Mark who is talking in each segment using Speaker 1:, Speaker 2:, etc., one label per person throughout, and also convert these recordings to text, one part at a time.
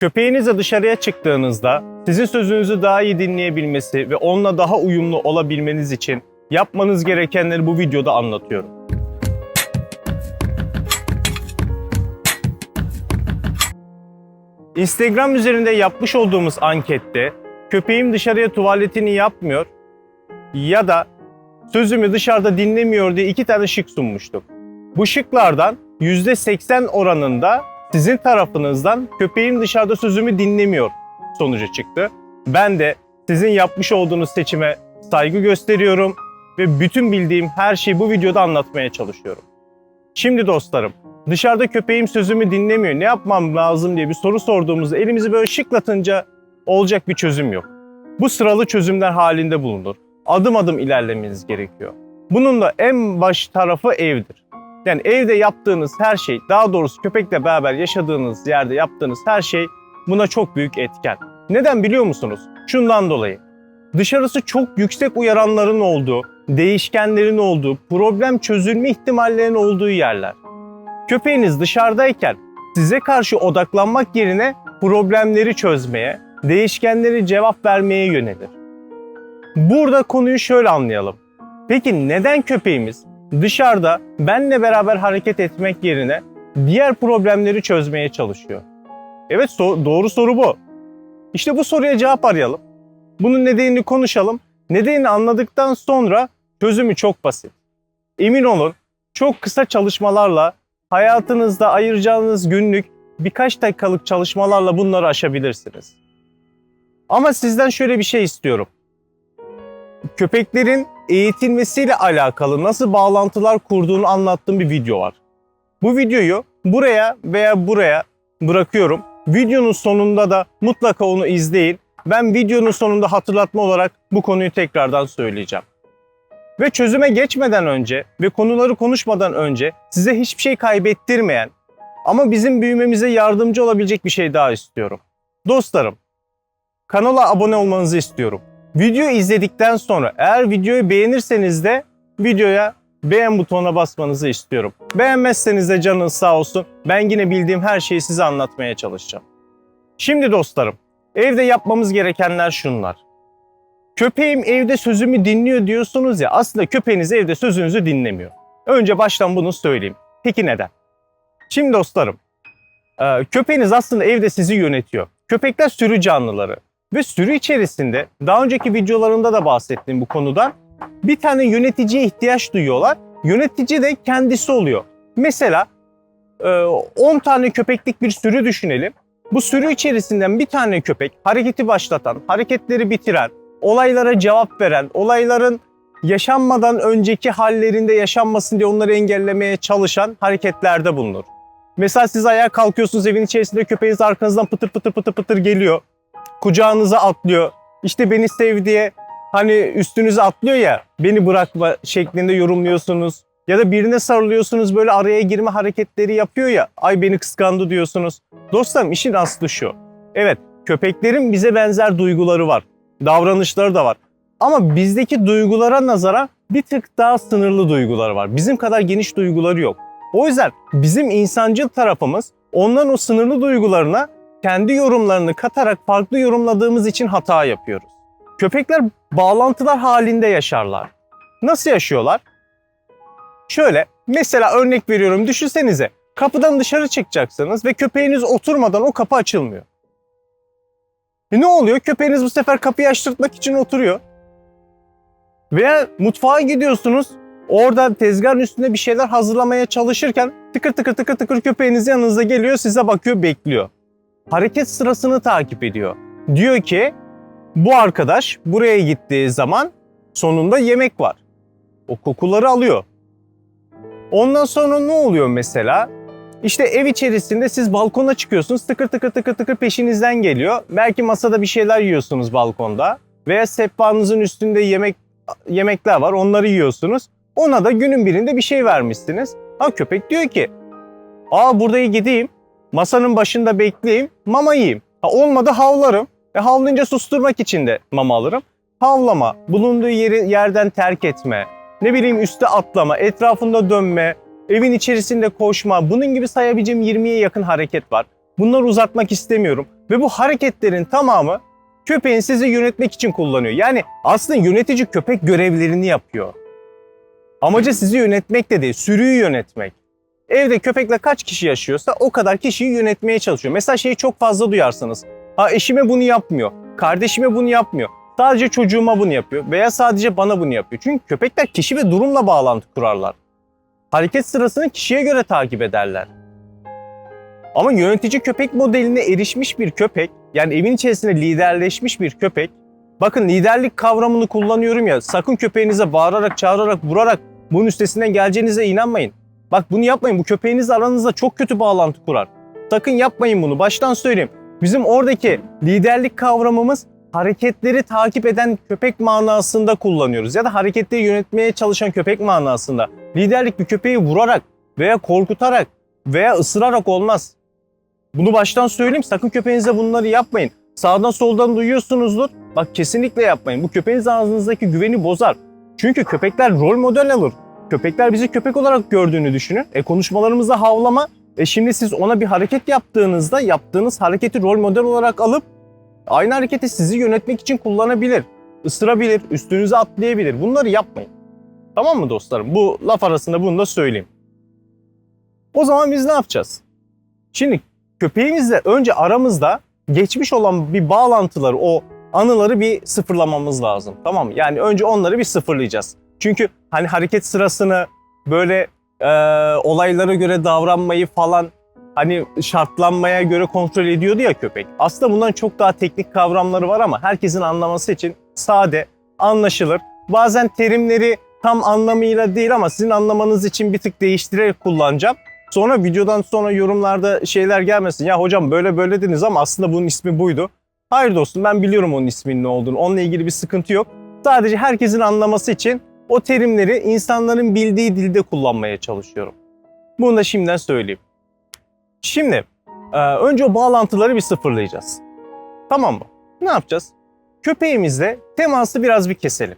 Speaker 1: Köpeğinizle dışarıya çıktığınızda sizin sözünüzü daha iyi dinleyebilmesi ve onunla daha uyumlu olabilmeniz için yapmanız gerekenleri bu videoda anlatıyorum. Instagram üzerinde yapmış olduğumuz ankette köpeğim dışarıya tuvaletini yapmıyor ya da sözümü dışarıda dinlemiyor diye iki tane şık sunmuştuk. Bu şıklardan %80 oranında sizin tarafınızdan köpeğim dışarıda sözümü dinlemiyor sonucu çıktı. Ben de sizin yapmış olduğunuz seçime saygı gösteriyorum ve bütün bildiğim her şeyi bu videoda anlatmaya çalışıyorum. Şimdi dostlarım, dışarıda köpeğim sözümü dinlemiyor, ne yapmam lazım diye bir soru sorduğumuzda elimizi böyle şıklatınca olacak bir çözüm yok. Bu sıralı çözümler halinde bulunur. Adım adım ilerlemeniz gerekiyor. Bunun da en baş tarafı evdir. Yani evde yaptığınız her şey, daha doğrusu köpekle beraber yaşadığınız yerde yaptığınız her şey buna çok büyük etken. Neden biliyor musunuz? Şundan dolayı. Dışarısı çok yüksek uyaranların olduğu, değişkenlerin olduğu, problem çözülme ihtimallerinin olduğu yerler. Köpeğiniz dışarıdayken size karşı odaklanmak yerine problemleri çözmeye, değişkenleri cevap vermeye yönelir. Burada konuyu şöyle anlayalım. Peki neden köpeğimiz dışarıda benle beraber hareket etmek yerine diğer problemleri çözmeye çalışıyor? Evet so- doğru soru bu. İşte bu soruya cevap arayalım. Bunun nedenini konuşalım. Nedenini anladıktan sonra çözümü çok basit. Emin olun çok kısa çalışmalarla hayatınızda ayıracağınız günlük birkaç dakikalık çalışmalarla bunları aşabilirsiniz. Ama sizden şöyle bir şey istiyorum. Köpeklerin eğitilmesiyle alakalı nasıl bağlantılar kurduğunu anlattığım bir video var. Bu videoyu buraya veya buraya bırakıyorum. Videonun sonunda da mutlaka onu izleyin. Ben videonun sonunda hatırlatma olarak bu konuyu tekrardan söyleyeceğim. Ve çözüme geçmeden önce ve konuları konuşmadan önce size hiçbir şey kaybettirmeyen ama bizim büyümemize yardımcı olabilecek bir şey daha istiyorum. Dostlarım, kanala abone olmanızı istiyorum. Videoyu izledikten sonra eğer videoyu beğenirseniz de videoya beğen butonuna basmanızı istiyorum. Beğenmezseniz de canınız sağ olsun. Ben yine bildiğim her şeyi size anlatmaya çalışacağım. Şimdi dostlarım, evde yapmamız gerekenler şunlar. Köpeğim evde sözümü dinliyor diyorsunuz ya aslında köpeğiniz evde sözünüzü dinlemiyor. Önce baştan bunu söyleyeyim. Peki neden? Şimdi dostlarım, köpeğiniz aslında evde sizi yönetiyor. Köpekler sürü canlıları ve sürü içerisinde daha önceki videolarında da bahsettiğim bu konudan bir tane yöneticiye ihtiyaç duyuyorlar. Yönetici de kendisi oluyor. Mesela e, 10 tane köpeklik bir sürü düşünelim. Bu sürü içerisinden bir tane köpek hareketi başlatan, hareketleri bitiren, olaylara cevap veren, olayların yaşanmadan önceki hallerinde yaşanmasın diye onları engellemeye çalışan hareketlerde bulunur. Mesela siz ayağa kalkıyorsunuz evin içerisinde köpeğiniz arkanızdan pıtır pıtır pıtır pıtır geliyor. Kucağınıza atlıyor. İşte beni sev diye hani üstünüze atlıyor ya beni bırakma şeklinde yorumluyorsunuz. Ya da birine sarılıyorsunuz böyle araya girme hareketleri yapıyor ya ay beni kıskandı diyorsunuz. Dostlarım işin aslı şu. Evet köpeklerin bize benzer duyguları var. Davranışları da var. Ama bizdeki duygulara nazara bir tık daha sınırlı duyguları var. Bizim kadar geniş duyguları yok. O yüzden bizim insancıl tarafımız onların o sınırlı duygularına kendi yorumlarını katarak farklı yorumladığımız için hata yapıyoruz. Köpekler bağlantılar halinde yaşarlar. Nasıl yaşıyorlar? Şöyle mesela örnek veriyorum düşünsenize kapıdan dışarı çıkacaksınız ve köpeğiniz oturmadan o kapı açılmıyor. E ne oluyor? Köpeğiniz bu sefer kapıyı açtırtmak için oturuyor. Veya mutfağa gidiyorsunuz. Orada tezgahın üstünde bir şeyler hazırlamaya çalışırken tıkır tıkır tıkır tıkır köpeğiniz yanınıza geliyor, size bakıyor, bekliyor. Hareket sırasını takip ediyor. Diyor ki bu arkadaş buraya gittiği zaman sonunda yemek var. O kokuları alıyor. Ondan sonra ne oluyor mesela? İşte ev içerisinde siz balkona çıkıyorsunuz tıkır tıkır tıkır tıkır peşinizden geliyor. Belki masada bir şeyler yiyorsunuz balkonda veya sehpanızın üstünde yemek yemekler var onları yiyorsunuz. Ona da günün birinde bir şey vermişsiniz. Ha köpek diyor ki aa buraya gideyim masanın başında bekleyeyim mama yiyeyim. Ha, olmadı havlarım. E, havlayınca susturmak için de mama alırım. Havlama, bulunduğu yeri yerden terk etme, ne bileyim üste atlama, etrafında dönme, evin içerisinde koşma, bunun gibi sayabileceğim 20'ye yakın hareket var. Bunları uzatmak istemiyorum. Ve bu hareketlerin tamamı köpeğin sizi yönetmek için kullanıyor. Yani aslında yönetici köpek görevlerini yapıyor. Amacı sizi yönetmek de değil, sürüyü yönetmek. Evde köpekle kaç kişi yaşıyorsa o kadar kişiyi yönetmeye çalışıyor. Mesela şeyi çok fazla duyarsınız. Ha eşime bunu yapmıyor, kardeşime bunu yapmıyor. Sadece çocuğuma bunu yapıyor veya sadece bana bunu yapıyor. Çünkü köpekler kişi ve durumla bağlantı kurarlar. Hareket sırasını kişiye göre takip ederler. Ama yönetici köpek modeline erişmiş bir köpek, yani evin içerisinde liderleşmiş bir köpek, bakın liderlik kavramını kullanıyorum ya, sakın köpeğinize bağırarak, çağırarak, vurarak bunun üstesinden geleceğinize inanmayın. Bak bunu yapmayın, bu köpeğiniz aranızda çok kötü bağlantı kurar. Sakın yapmayın bunu, baştan söyleyeyim. Bizim oradaki liderlik kavramımız hareketleri takip eden köpek manasında kullanıyoruz ya da hareketleri yönetmeye çalışan köpek manasında. Liderlik bir köpeği vurarak veya korkutarak veya ısırarak olmaz. Bunu baştan söyleyeyim sakın köpeğinize bunları yapmayın. Sağdan soldan duyuyorsunuzdur. Bak kesinlikle yapmayın. Bu köpeğiniz ağzınızdaki güveni bozar. Çünkü köpekler rol model alır. Köpekler bizi köpek olarak gördüğünü düşünün. E konuşmalarımızda havlama. E şimdi siz ona bir hareket yaptığınızda yaptığınız hareketi rol model olarak alıp aynı hareketi sizi yönetmek için kullanabilir. Isırabilir, üstünüze atlayabilir. Bunları yapmayın. Tamam mı dostlarım? Bu laf arasında bunu da söyleyeyim. O zaman biz ne yapacağız? Şimdi köpeğimizle önce aramızda geçmiş olan bir bağlantıları, o anıları bir sıfırlamamız lazım. Tamam mı? Yani önce onları bir sıfırlayacağız. Çünkü hani hareket sırasını böyle e, olaylara göre davranmayı falan hani şartlanmaya göre kontrol ediyordu ya köpek. Aslında bundan çok daha teknik kavramları var ama herkesin anlaması için sade, anlaşılır. Bazen terimleri tam anlamıyla değil ama sizin anlamanız için bir tık değiştirerek kullanacağım. Sonra videodan sonra yorumlarda şeyler gelmesin. Ya hocam böyle böyle dediniz ama aslında bunun ismi buydu. Hayır dostum ben biliyorum onun isminin ne olduğunu. Onunla ilgili bir sıkıntı yok. Sadece herkesin anlaması için o terimleri insanların bildiği dilde kullanmaya çalışıyorum. Bunu da şimdiden söyleyeyim. Şimdi e, önce o bağlantıları bir sıfırlayacağız. Tamam mı? Ne yapacağız? Köpeğimizle teması biraz bir keselim.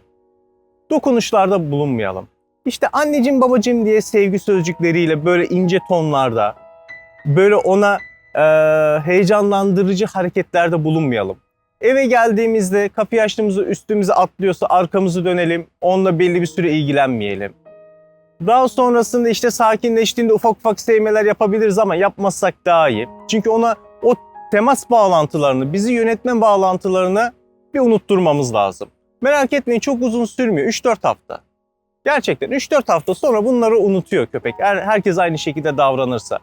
Speaker 1: Dokunuşlarda bulunmayalım. İşte anneciğim babacığım diye sevgi sözcükleriyle böyle ince tonlarda, böyle ona e, heyecanlandırıcı hareketlerde bulunmayalım. Eve geldiğimizde kapıyı açtığımızda üstümüze atlıyorsa arkamızı dönelim, onunla belli bir süre ilgilenmeyelim. Daha sonrasında işte sakinleştiğinde ufak ufak sevmeler yapabiliriz ama yapmazsak daha iyi. Çünkü ona o temas bağlantılarını, bizi yönetme bağlantılarını bir unutturmamız lazım. Merak etmeyin çok uzun sürmüyor. 3-4 hafta. Gerçekten 3-4 hafta sonra bunları unutuyor köpek. Her, herkes aynı şekilde davranırsa.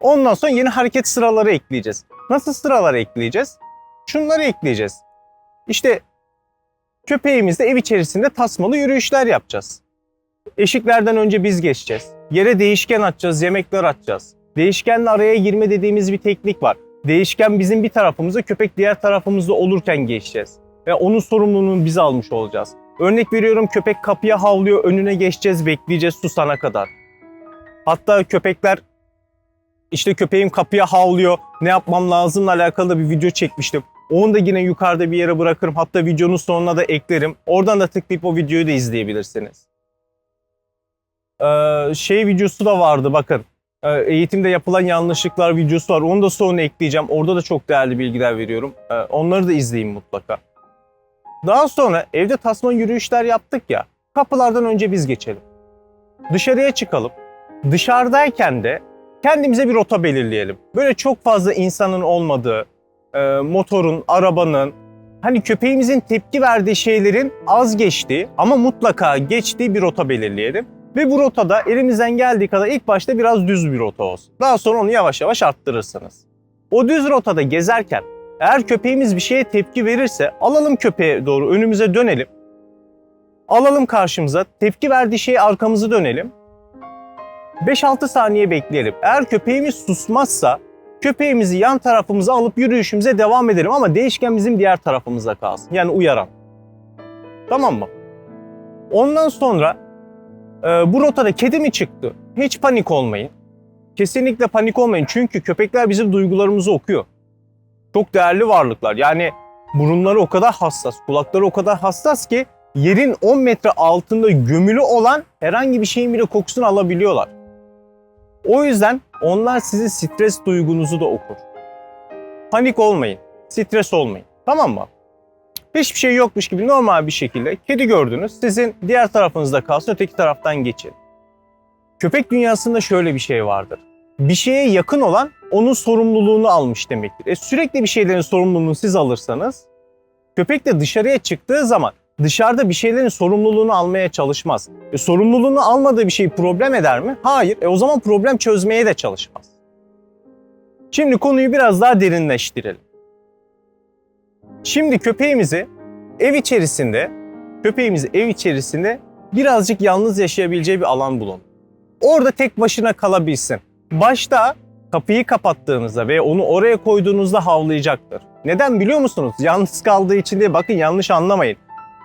Speaker 1: Ondan sonra yeni hareket sıraları ekleyeceğiz. Nasıl sıralar ekleyeceğiz? Şunları ekleyeceğiz. İşte köpeğimizle ev içerisinde tasmalı yürüyüşler yapacağız. Eşiklerden önce biz geçeceğiz. Yere değişken atacağız, yemekler atacağız. Değişkenle araya girme dediğimiz bir teknik var. Değişken bizim bir tarafımızda, köpek diğer tarafımızda olurken geçeceğiz. Ve onun sorumluluğunu biz almış olacağız. Örnek veriyorum köpek kapıya havlıyor, önüne geçeceğiz, bekleyeceğiz susana kadar. Hatta köpekler işte köpeğim kapıya havlıyor, ne yapmam lazımla alakalı da bir video çekmiştim. Onu da yine yukarıda bir yere bırakırım. Hatta videonun sonuna da eklerim. Oradan da tıklayıp o videoyu da izleyebilirsiniz. Ee, şey videosu da vardı bakın. Ee, eğitimde yapılan yanlışlıklar videosu var. Onu da sonra ekleyeceğim. Orada da çok değerli bilgiler veriyorum. Ee, onları da izleyin mutlaka. Daha sonra evde tasma yürüyüşler yaptık ya. Kapılardan önce biz geçelim. Dışarıya çıkalım. Dışarıdayken de kendimize bir rota belirleyelim. Böyle çok fazla insanın olmadığı, e, motorun, arabanın, hani köpeğimizin tepki verdiği şeylerin az geçtiği ama mutlaka geçtiği bir rota belirleyelim. Ve bu rotada elimizden geldiği kadar ilk başta biraz düz bir rota olsun. Daha sonra onu yavaş yavaş arttırırsınız. O düz rotada gezerken eğer köpeğimiz bir şeye tepki verirse alalım köpeğe doğru önümüze dönelim. Alalım karşımıza tepki verdiği şeye arkamızı dönelim. 5-6 saniye bekleyelim. Eğer köpeğimiz susmazsa köpeğimizi yan tarafımıza alıp yürüyüşümüze devam edelim ama değişken bizim diğer tarafımızda kalsın. Yani uyaran. Tamam mı? Ondan sonra e, bu rotada kedi mi çıktı? Hiç panik olmayın. Kesinlikle panik olmayın çünkü köpekler bizim duygularımızı okuyor. Çok değerli varlıklar. Yani burunları o kadar hassas, kulakları o kadar hassas ki yerin 10 metre altında gömülü olan herhangi bir şeyin bile kokusunu alabiliyorlar. O yüzden onlar sizin stres duygunuzu da okur. Panik olmayın. Stres olmayın. Tamam mı? Hiçbir şey yokmuş gibi normal bir şekilde kedi gördünüz. Sizin diğer tarafınızda kalsın öteki taraftan geçin. Köpek dünyasında şöyle bir şey vardır. Bir şeye yakın olan onun sorumluluğunu almış demektir. E sürekli bir şeylerin sorumluluğunu siz alırsanız köpek de dışarıya çıktığı zaman dışarıda bir şeylerin sorumluluğunu almaya çalışmaz. E, sorumluluğunu almadığı bir şeyi problem eder mi? Hayır. E, o zaman problem çözmeye de çalışmaz. Şimdi konuyu biraz daha derinleştirelim. Şimdi köpeğimizi ev içerisinde, köpeğimizi ev içerisinde birazcık yalnız yaşayabileceği bir alan bulun. Orada tek başına kalabilsin. Başta kapıyı kapattığınızda ve onu oraya koyduğunuzda havlayacaktır. Neden biliyor musunuz? Yalnız kaldığı için değil. Bakın yanlış anlamayın.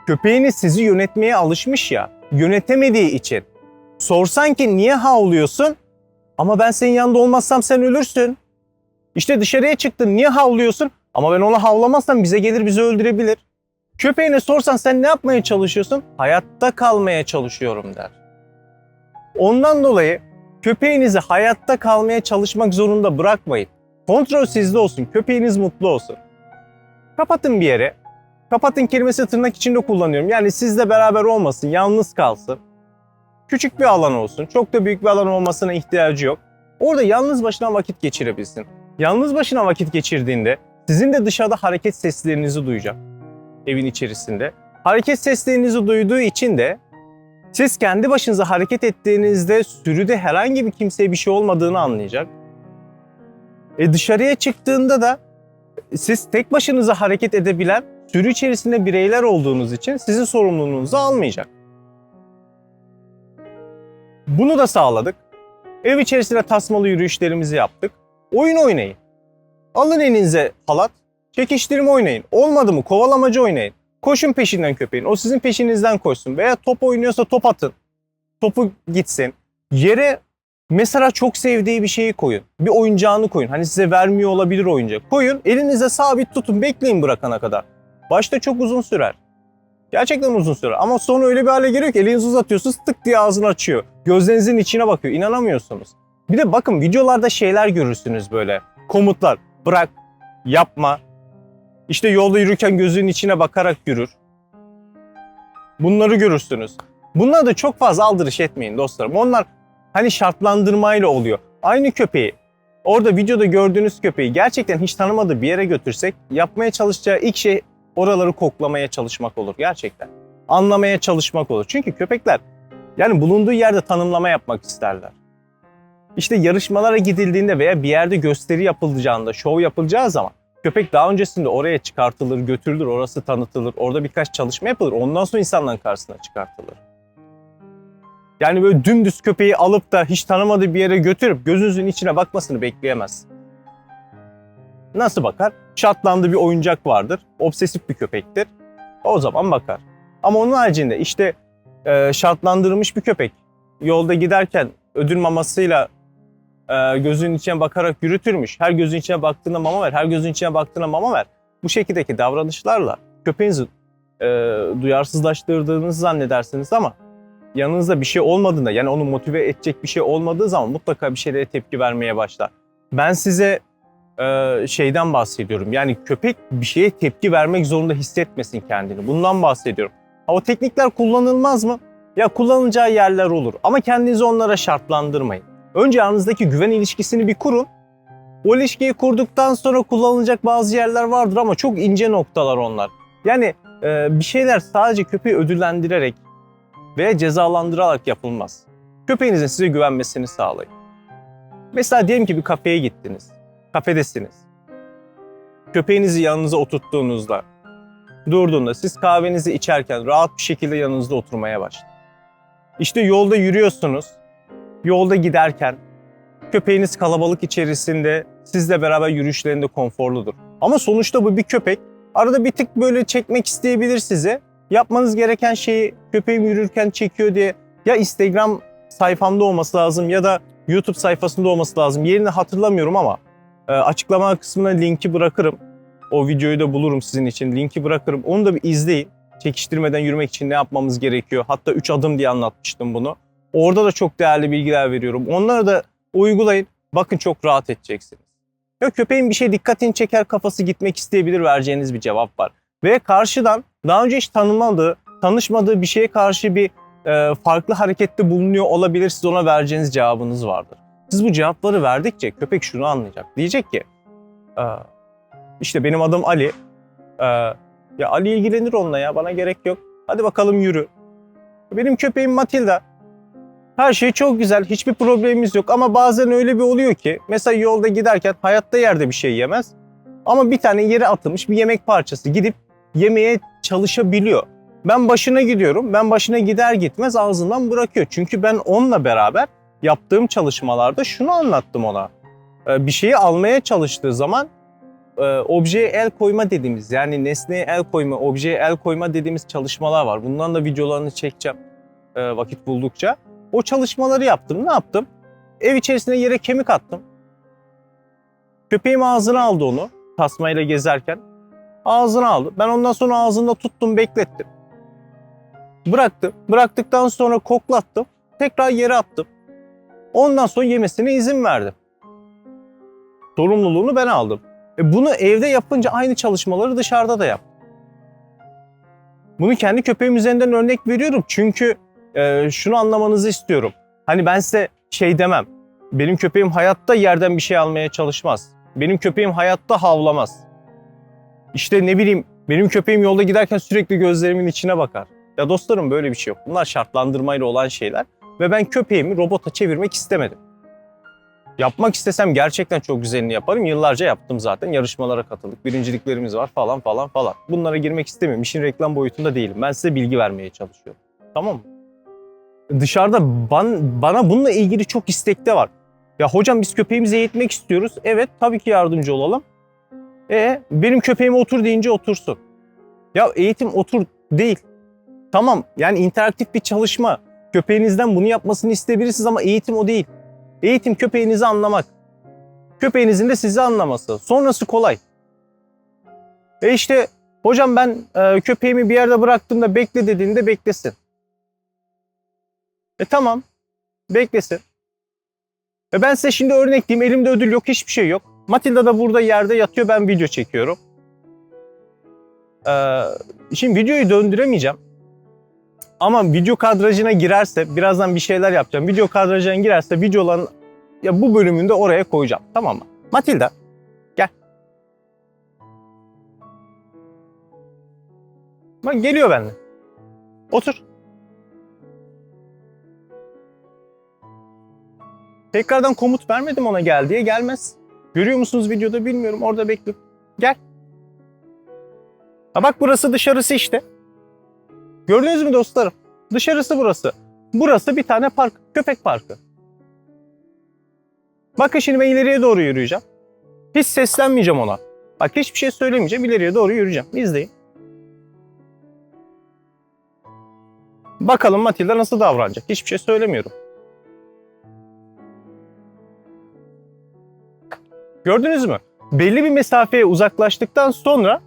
Speaker 1: Köpeğiniz sizi yönetmeye alışmış ya. Yönetemediği için. Sorsan ki niye havlıyorsun? Ama ben senin yanında olmazsam sen ölürsün. İşte dışarıya çıktın niye havlıyorsun? Ama ben ona havlamazsam bize gelir bizi öldürebilir. Köpeğine sorsan sen ne yapmaya çalışıyorsun? Hayatta kalmaya çalışıyorum der. Ondan dolayı köpeğinizi hayatta kalmaya çalışmak zorunda bırakmayın. Kontrol sizde olsun, köpeğiniz mutlu olsun. Kapatın bir yere. Kapatın kelimesi tırnak içinde kullanıyorum. Yani sizle beraber olmasın, yalnız kalsın. Küçük bir alan olsun, çok da büyük bir alan olmasına ihtiyacı yok. Orada yalnız başına vakit geçirebilsin. Yalnız başına vakit geçirdiğinde sizin de dışarıda hareket seslerinizi duyacak evin içerisinde. Hareket seslerinizi duyduğu için de siz kendi başınıza hareket ettiğinizde sürüde herhangi bir kimseye bir şey olmadığını anlayacak. E dışarıya çıktığında da siz tek başınıza hareket edebilen sürü içerisinde bireyler olduğunuz için sizin sorumluluğunuzu almayacak. Bunu da sağladık. Ev içerisinde tasmalı yürüyüşlerimizi yaptık. Oyun oynayın. Alın elinize halat, çekiştirme oynayın. Olmadı mı kovalamacı oynayın. Koşun peşinden köpeğin. O sizin peşinizden koşsun. Veya top oynuyorsa top atın. Topu gitsin. Yere mesela çok sevdiği bir şeyi koyun. Bir oyuncağını koyun. Hani size vermiyor olabilir oyuncak. Koyun. Elinize sabit tutun. Bekleyin bırakana kadar. Başta çok uzun sürer. Gerçekten uzun sürer. Ama sonra öyle bir hale geliyor ki elinizi uzatıyorsunuz tık diye ağzını açıyor. Gözlerinizin içine bakıyor. İnanamıyorsunuz. Bir de bakın videolarda şeyler görürsünüz böyle. Komutlar. Bırak. Yapma. İşte yolda yürürken gözünün içine bakarak yürür. Bunları görürsünüz. Bunlara da çok fazla aldırış etmeyin dostlarım. Onlar hani şartlandırmayla oluyor. Aynı köpeği orada videoda gördüğünüz köpeği gerçekten hiç tanımadığı bir yere götürsek yapmaya çalışacağı ilk şey oraları koklamaya çalışmak olur gerçekten. Anlamaya çalışmak olur. Çünkü köpekler yani bulunduğu yerde tanımlama yapmak isterler. İşte yarışmalara gidildiğinde veya bir yerde gösteri yapılacağında, şov yapılacağı zaman köpek daha öncesinde oraya çıkartılır, götürülür, orası tanıtılır, orada birkaç çalışma yapılır. Ondan sonra insanların karşısına çıkartılır. Yani böyle dümdüz köpeği alıp da hiç tanımadığı bir yere götürüp gözünüzün içine bakmasını bekleyemez. Nasıl bakar? Şartlandığı bir oyuncak vardır. Obsesif bir köpektir. O zaman bakar. Ama onun haricinde işte e, şartlandırılmış bir köpek yolda giderken ödül mamasıyla e, gözünün içine bakarak yürütürmüş. Her gözün içine baktığında mama ver, her gözün içine baktığında mama ver. Bu şekildeki davranışlarla köpeğinizi e, duyarsızlaştırdığınızı zannedersiniz ama yanınızda bir şey olmadığında yani onu motive edecek bir şey olmadığı zaman mutlaka bir şeylere tepki vermeye başlar. Ben size e, şeyden bahsediyorum. Yani köpek bir şeye tepki vermek zorunda hissetmesin kendini. Bundan bahsediyorum. Ha, o teknikler kullanılmaz mı? Ya kullanılacağı yerler olur ama kendinizi onlara şartlandırmayın. Önce aranızdaki güven ilişkisini bir kurun. O ilişkiyi kurduktan sonra kullanılacak bazı yerler vardır ama çok ince noktalar onlar. Yani e, bir şeyler sadece köpeği ödüllendirerek veya cezalandırarak yapılmaz. Köpeğinizin size güvenmesini sağlayın. Mesela diyelim ki bir kafeye gittiniz. Kafedesiniz. Köpeğinizi yanınıza oturttuğunuzda, durduğunda siz kahvenizi içerken rahat bir şekilde yanınızda oturmaya başlar. İşte yolda yürüyorsunuz. Yolda giderken köpeğiniz kalabalık içerisinde sizle beraber yürüyüşlerinde konforludur. Ama sonuçta bu bir köpek. Arada bir tık böyle çekmek isteyebilir sizi. Yapmanız gereken şeyi köpeğim yürürken çekiyor diye ya Instagram sayfamda olması lazım ya da YouTube sayfasında olması lazım. Yerini hatırlamıyorum ama açıklama kısmına linki bırakırım. O videoyu da bulurum sizin için. Linki bırakırım. Onu da bir izleyin. Çekiştirmeden yürümek için ne yapmamız gerekiyor? Hatta 3 adım diye anlatmıştım bunu. Orada da çok değerli bilgiler veriyorum. Onları da uygulayın. Bakın çok rahat edeceksiniz. Ya köpeğin bir şey dikkatini çeker kafası gitmek isteyebilir vereceğiniz bir cevap var. Ve karşıdan daha önce hiç tanımadığı, tanışmadığı bir şeye karşı bir e, farklı harekette bulunuyor olabilir. Siz ona vereceğiniz cevabınız vardır. Siz bu cevapları verdikçe köpek şunu anlayacak. Diyecek ki "Aa, işte benim adım Ali. Ya Ali ilgilenir onunla ya bana gerek yok. Hadi bakalım yürü. Benim köpeğim Matilda. Her şey çok güzel. Hiçbir problemimiz yok. Ama bazen öyle bir oluyor ki mesela yolda giderken hayatta yerde bir şey yemez. Ama bir tane yere atılmış bir yemek parçası gidip yemeye çalışabiliyor. Ben başına gidiyorum. Ben başına gider gitmez ağzından bırakıyor. Çünkü ben onunla beraber yaptığım çalışmalarda şunu anlattım ona. Ee, Bir şeyi almaya çalıştığı zaman e, objeye el koyma dediğimiz yani nesneye el koyma, objeye el koyma dediğimiz çalışmalar var. Bundan da videolarını çekeceğim e, vakit buldukça. O çalışmaları yaptım. Ne yaptım? Ev içerisine yere kemik attım. Köpeğim ağzına aldı onu tasmayla gezerken. Ağzına aldı. Ben ondan sonra ağzında tuttum, beklettim. Bıraktım. Bıraktıktan sonra koklattım. Tekrar yere attım. Ondan sonra yemesine izin verdim. Sorumluluğunu ben aldım. E bunu evde yapınca aynı çalışmaları dışarıda da yap. Bunu kendi köpeğim üzerinden örnek veriyorum çünkü e, şunu anlamanızı istiyorum. Hani ben size şey demem. Benim köpeğim hayatta yerden bir şey almaya çalışmaz. Benim köpeğim hayatta havlamaz. İşte ne bileyim benim köpeğim yolda giderken sürekli gözlerimin içine bakar. Ya dostlarım böyle bir şey yok. Bunlar şartlandırmayla olan şeyler ve ben köpeğimi robota çevirmek istemedim. Yapmak istesem gerçekten çok güzelini yaparım. Yıllarca yaptım zaten. Yarışmalara katıldık. Birinciliklerimiz var falan falan falan. Bunlara girmek istemiyorum. İşin reklam boyutunda değilim. Ben size bilgi vermeye çalışıyorum. Tamam mı? Dışarıda ban, bana bununla ilgili çok istekte var. Ya hocam biz köpeğimizi eğitmek istiyoruz. Evet tabii ki yardımcı olalım. E benim köpeğime otur deyince otursun. Ya eğitim otur değil. Tamam yani interaktif bir çalışma. Köpeğinizden bunu yapmasını isteyebilirsiniz ama eğitim o değil. Eğitim köpeğinizi anlamak. Köpeğinizin de sizi anlaması. Sonrası kolay. E işte hocam ben e, köpeğimi bir yerde bıraktığımda bekle dediğinde beklesin. E tamam. Beklesin. E ben size şimdi örnek diyeyim. Elimde ödül yok, hiçbir şey yok. Matilda da burada yerde yatıyor. Ben video çekiyorum. Ee, şimdi videoyu döndüremeyeceğim. Ama video kadrajına girerse birazdan bir şeyler yapacağım. Video kadrajına girerse videoların ya bu bölümünde oraya koyacağım. Tamam mı? Matilda gel. Bak geliyor benimle. Otur. Tekrardan komut vermedim ona gel diye gelmez. Görüyor musunuz videoda bilmiyorum orada bekliyor. Gel. Ha bak burası dışarısı işte. Gördünüz mü dostlarım? Dışarısı burası. Burası bir tane park, köpek parkı. Bakın şimdi ben ileriye doğru yürüyeceğim. Hiç seslenmeyeceğim ona. Bak hiçbir şey söylemeyeceğim, ileriye doğru yürüyeceğim. İzleyin. Bakalım Matilda nasıl davranacak? Hiçbir şey söylemiyorum. Gördünüz mü? Belli bir mesafeye uzaklaştıktan sonra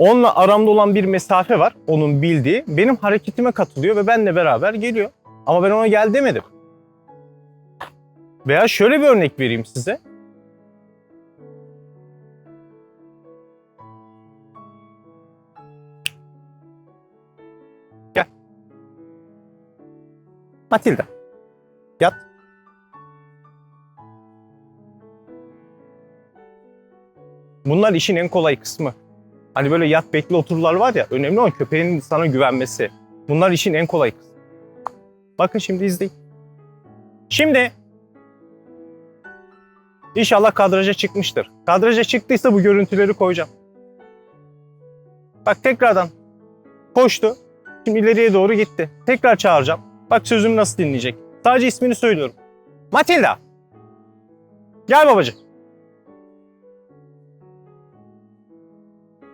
Speaker 1: onunla aramda olan bir mesafe var. Onun bildiği. Benim hareketime katılıyor ve benle beraber geliyor. Ama ben ona gel demedim. Veya şöyle bir örnek vereyim size. Gel. Matilda. Yat. Bunlar işin en kolay kısmı. Hani böyle yat bekle otururlar var ya önemli olan köpeğin sana güvenmesi. Bunlar işin en kolay kısmı. Bakın şimdi izleyin. Şimdi İnşallah kadraja çıkmıştır. Kadraja çıktıysa bu görüntüleri koyacağım. Bak tekrardan koştu. Şimdi ileriye doğru gitti. Tekrar çağıracağım. Bak sözümü nasıl dinleyecek. Sadece ismini söylüyorum. Matilda. Gel babacığım.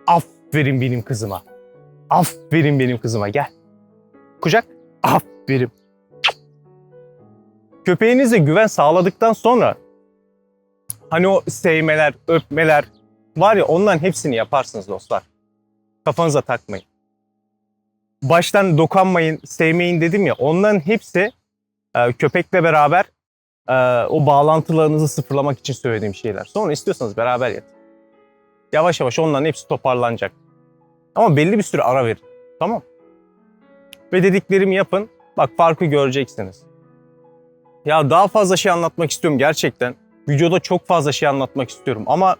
Speaker 1: Aferin benim kızıma. Aferin benim kızıma gel. Kucak. Aferin. Köpeğinize güven sağladıktan sonra hani o sevmeler, öpmeler var ya onların hepsini yaparsınız dostlar. Kafanıza takmayın. Baştan dokanmayın, sevmeyin dedim ya onların hepsi e, köpekle beraber Ee, o bağlantılarınızı sıfırlamak için söylediğim şeyler. Sonra istiyorsanız beraber yatın. Yavaş yavaş onların hepsi toparlanacak. Ama belli bir süre ara verin. Tamam. Ve dediklerimi yapın. Bak farkı göreceksiniz. Ya daha fazla şey anlatmak istiyorum gerçekten. Videoda çok fazla şey anlatmak istiyorum ama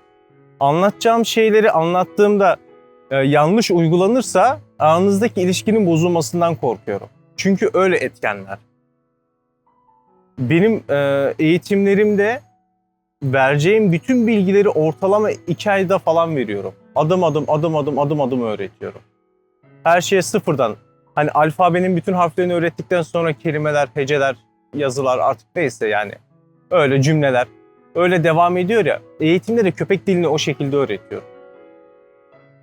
Speaker 1: anlatacağım şeyleri anlattığımda e, yanlış uygulanırsa aranızdaki ilişkinin bozulmasından korkuyorum. Çünkü öyle etkenler. Benim e, eğitimlerimde vereceğim bütün bilgileri ortalama iki ayda falan veriyorum. Adım adım adım adım adım adım öğretiyorum. Her şeye sıfırdan. Hani alfabenin bütün harflerini öğrettikten sonra kelimeler, heceler, yazılar artık neyse yani. Öyle cümleler. Öyle devam ediyor ya. Eğitimde de köpek dilini o şekilde öğretiyorum.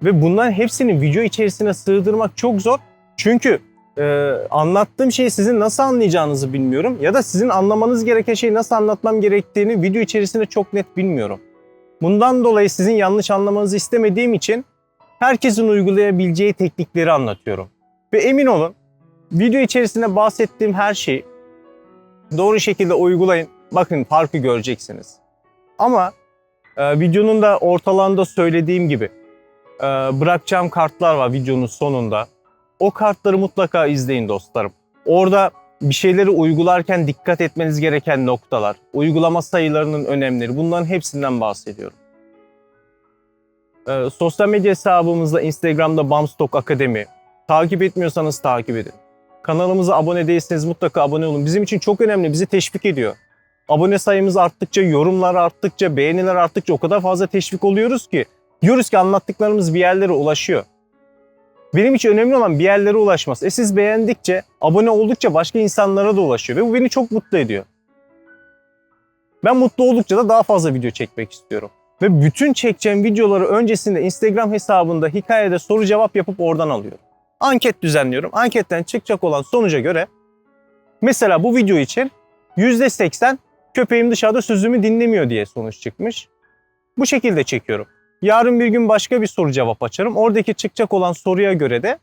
Speaker 1: Ve bunların hepsini video içerisine sığdırmak çok zor. Çünkü e, anlattığım şeyi sizin nasıl anlayacağınızı bilmiyorum. Ya da sizin anlamanız gereken şeyi nasıl anlatmam gerektiğini video içerisinde çok net bilmiyorum. Bundan dolayı sizin yanlış anlamanızı istemediğim için herkesin uygulayabileceği teknikleri anlatıyorum. Ve emin olun video içerisinde bahsettiğim her şeyi doğru şekilde uygulayın. Bakın farkı göreceksiniz. Ama e, videonun da ortalarında söylediğim gibi e, bırakacağım kartlar var videonun sonunda. O kartları mutlaka izleyin dostlarım. Orada bir şeyleri uygularken dikkat etmeniz gereken noktalar, uygulama sayılarının önemleri bunların hepsinden bahsediyorum. Ee, sosyal medya hesabımızda Instagram'da Bamstok Akademi. Takip etmiyorsanız takip edin. Kanalımıza abone değilseniz mutlaka abone olun. Bizim için çok önemli, bizi teşvik ediyor. Abone sayımız arttıkça, yorumlar arttıkça, beğeniler arttıkça o kadar fazla teşvik oluyoruz ki diyoruz ki anlattıklarımız bir yerlere ulaşıyor. Benim için önemli olan bir yerlere ulaşması. E siz beğendikçe, abone oldukça başka insanlara da ulaşıyor ve bu beni çok mutlu ediyor. Ben mutlu oldukça da daha fazla video çekmek istiyorum. Ve bütün çekeceğim videoları öncesinde Instagram hesabında hikayede soru cevap yapıp oradan alıyorum. Anket düzenliyorum. Anketten çıkacak olan sonuca göre mesela bu video için %80 köpeğim dışarıda sözümü dinlemiyor diye sonuç çıkmış. Bu şekilde çekiyorum. Yarın bir gün başka bir soru cevap açarım. Oradaki çıkacak olan soruya göre de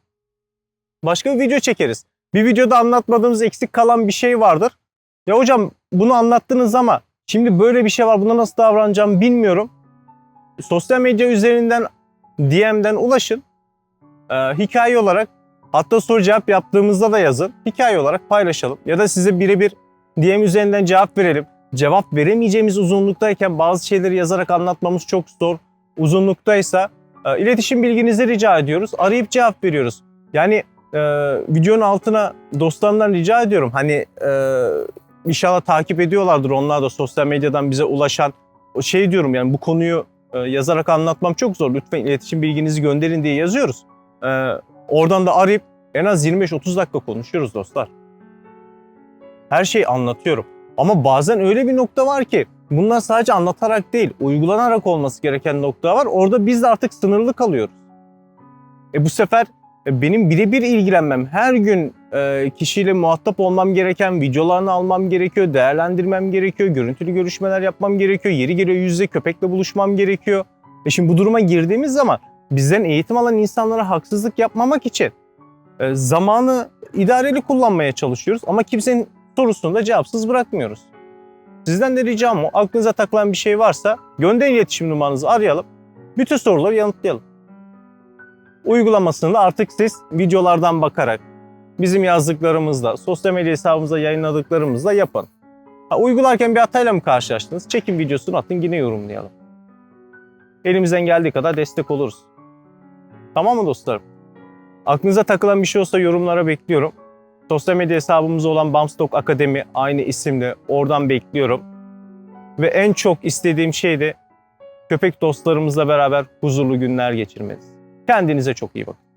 Speaker 1: başka bir video çekeriz. Bir videoda anlatmadığımız eksik kalan bir şey vardır. Ya hocam bunu anlattınız ama şimdi böyle bir şey var buna nasıl davranacağım bilmiyorum. Sosyal medya üzerinden DM'den ulaşın. Ee, hikaye olarak hatta soru cevap yaptığımızda da yazın. Hikaye olarak paylaşalım. Ya da size birebir DM üzerinden cevap verelim. Cevap veremeyeceğimiz uzunluktayken bazı şeyleri yazarak anlatmamız çok zor uzunluktaysa e, iletişim bilginizi rica ediyoruz. Arayıp cevap veriyoruz. Yani e, videonun altına dostlarımdan rica ediyorum. Hani e, inşallah takip ediyorlardır onlar da sosyal medyadan bize ulaşan. Şey diyorum yani bu konuyu e, yazarak anlatmam çok zor. Lütfen iletişim bilginizi gönderin diye yazıyoruz. E, oradan da arayıp en az 25-30 dakika konuşuyoruz dostlar. Her şeyi anlatıyorum. Ama bazen öyle bir nokta var ki bunlar sadece anlatarak değil, uygulanarak olması gereken nokta var. Orada biz de artık sınırlı kalıyoruz. E bu sefer e, benim birebir ilgilenmem, her gün e, kişiyle muhatap olmam gereken, videolarını almam gerekiyor, değerlendirmem gerekiyor, görüntülü görüşmeler yapmam gerekiyor, yeri geliyor yüzde köpekle buluşmam gerekiyor. E şimdi bu duruma girdiğimiz zaman bizden eğitim alan insanlara haksızlık yapmamak için e, zamanı idareli kullanmaya çalışıyoruz ama kimsenin sorusunu da cevapsız bırakmıyoruz. Sizden de ricam o. Aklınıza takılan bir şey varsa gönderin iletişim numaranızı arayalım. Bütün soruları yanıtlayalım. Uygulamasını da artık siz videolardan bakarak bizim yazdıklarımızla, sosyal medya hesabımızda yayınladıklarımızla yapın. Ha, uygularken bir hatayla mı karşılaştınız? Çekin videosunu atın yine yorumlayalım. Elimizden geldiği kadar destek oluruz. Tamam mı dostlarım? Aklınıza takılan bir şey olsa yorumlara bekliyorum. Sosyal medya hesabımız olan Bamstock Akademi aynı isimli. Oradan bekliyorum. Ve en çok istediğim şey de köpek dostlarımızla beraber huzurlu günler geçirmeniz. Kendinize çok iyi bakın.